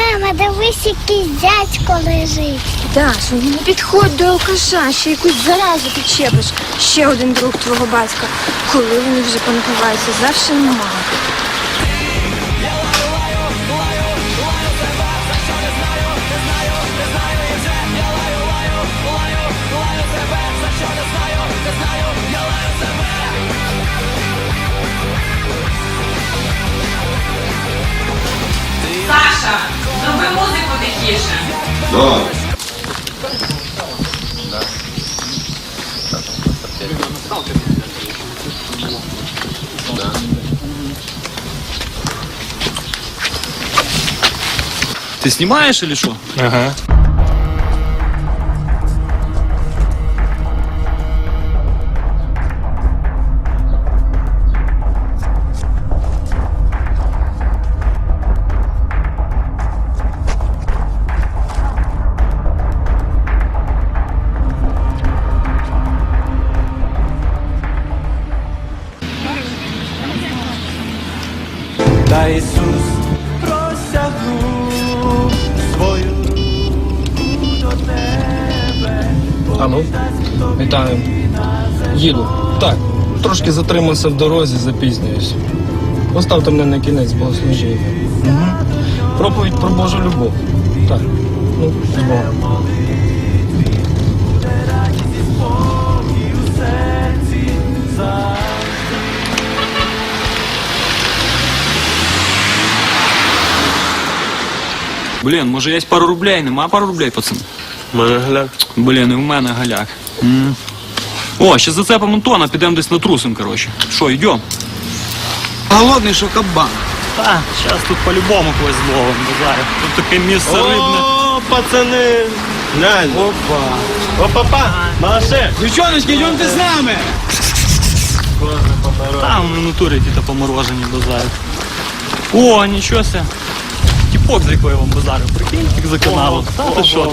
Мама, дивись, якийсь дядько лежить. Даша, ну не підходь до алкаша, ще якусь заразу підчепиш. Ще один друг твого батька. Коли вони вже понапиваються, завжди нема. Ты снимаешь или что? Ага. Ну, вітаю. Їду. Так, трошки затримався в дорозі, запізнююсь. Поставте мене на кінець богослужіння. Угу. Проповідь про Божу любов. Так. Ну, Богом. Блін, може є пару рублей, нема пару рублей, пацан? Мене гляк. Блін, і в мене галяк. М. О, ще зацепимо Антона, підемо десь натрусим, коротше. Що, йдемо? Голодний, що кабан. Та, зараз тут по-любому когось зловим, базарю. Тут таке місце рибне. О, пацани! Глянь. Опа. Опа-па! Малаше! Девчоночки, йдемте з нами. Там на натурі якісь поморожені базарю. О, нічого ся. Тіпок, за якою я вам базарю. Прикинь, як за каналом. Та ти що?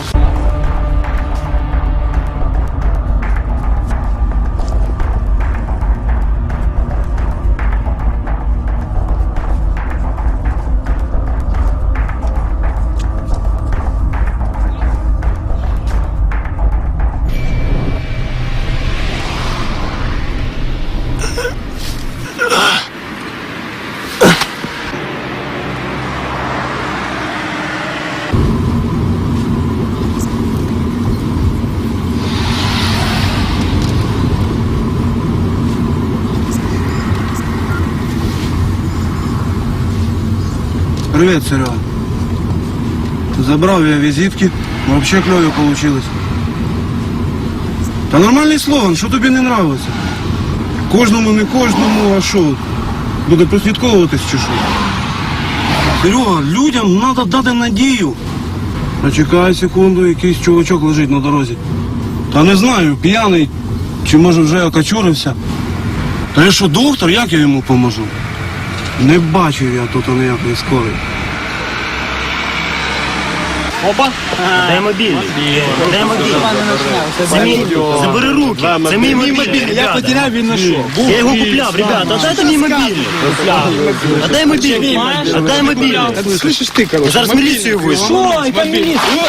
Привет, Серега. Забрал я визитки. Вообще клево получилось. Та нормальний слоган, що тобі не нравиться? Кожному, не кожному, а що? Буде прослідковуватись чи що? Серега, людям треба дати надію. А чекай секунду, якийсь чувачок лежить на дорозі. Та не знаю, п'яний, чи може вже окачурився. Та я що, доктор, як я йому поможу? Не бачив я тут ніякої скорої. Опа! Дай мобільний. Дай мобільний. Це мій, забери руки. Це мій мобільний. Я потеряв, він знайшов. Я його купляв, ребята. А дайте мій мобільний. А дай мобільний. А дай мобільний. Слышиш ти, короче. Зараз міліцію вийшов. Що? Яка міліція?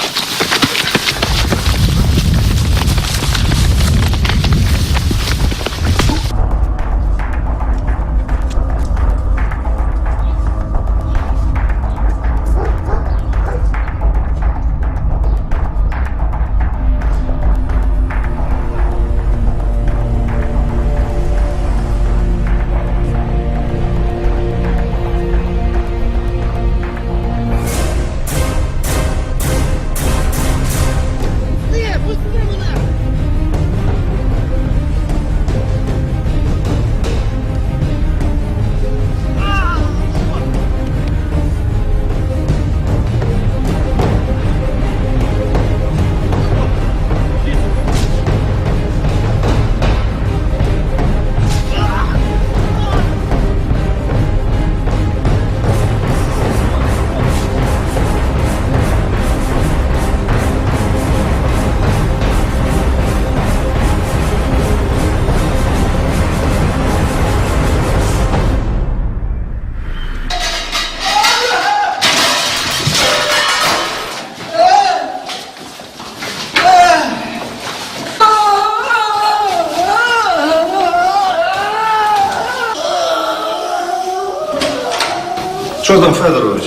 Що там, Федорович?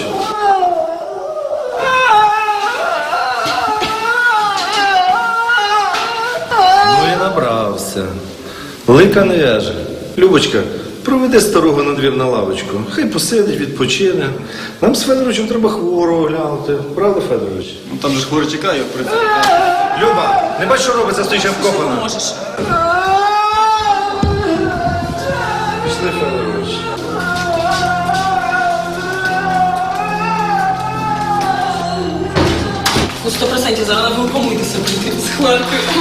Ну і набрався. Лика не в'яже. Любочка, проведи старого на двір на лавочку. Хай посидить, відпочине. Нам з Федоровичем треба хворого глянути. Правда, Федорович? Ну там же ж хворий чекає, в принципі. Люба, не бачиш, що робиться, стоїть вкопана. Можеш. Прийти з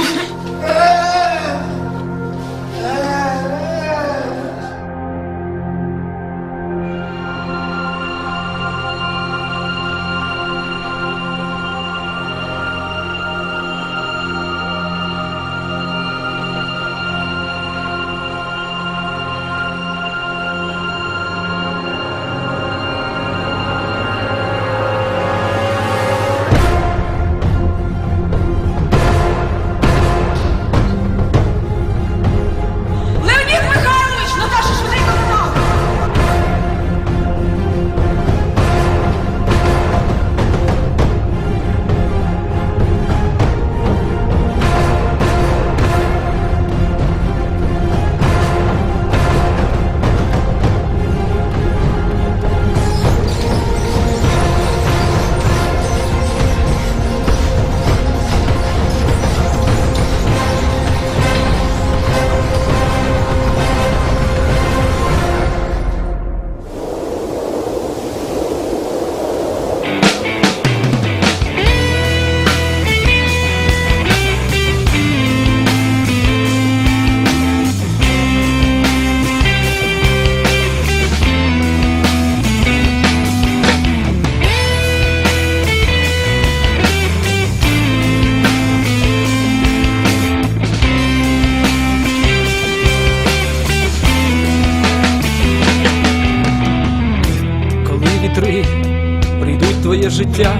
життя.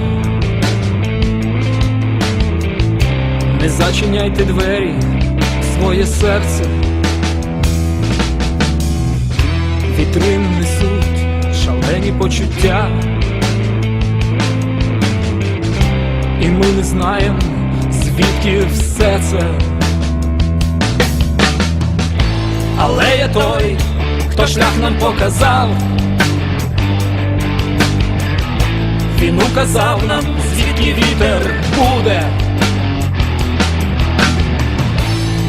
Не зачиняйте двері в своє серце. Вітри несуть шалені почуття. І ми не знаємо, звідки все це. Але я той, хто шлях нам показав. Він указав нам, звідки вітер буде.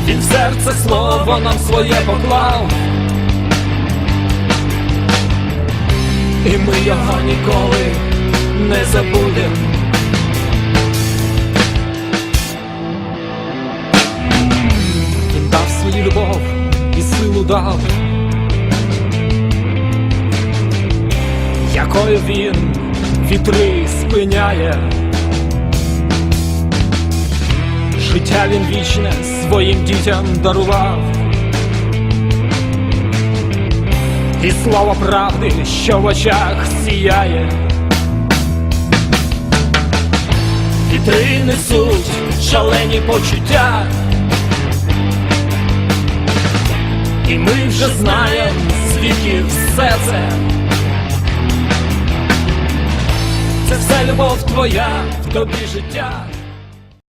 Він в серце слово нам своє поклав. І ми його ніколи не забудем. Він дав свою любов і силу дав. Якою він вітри спиняє. Життя він вічне своїм дітям дарував. І слава правди, що в очах сіяє. Вітри несуть шалені почуття. І ми вже знаємо, звідки все це. Це все любов твоя, в тобі життя.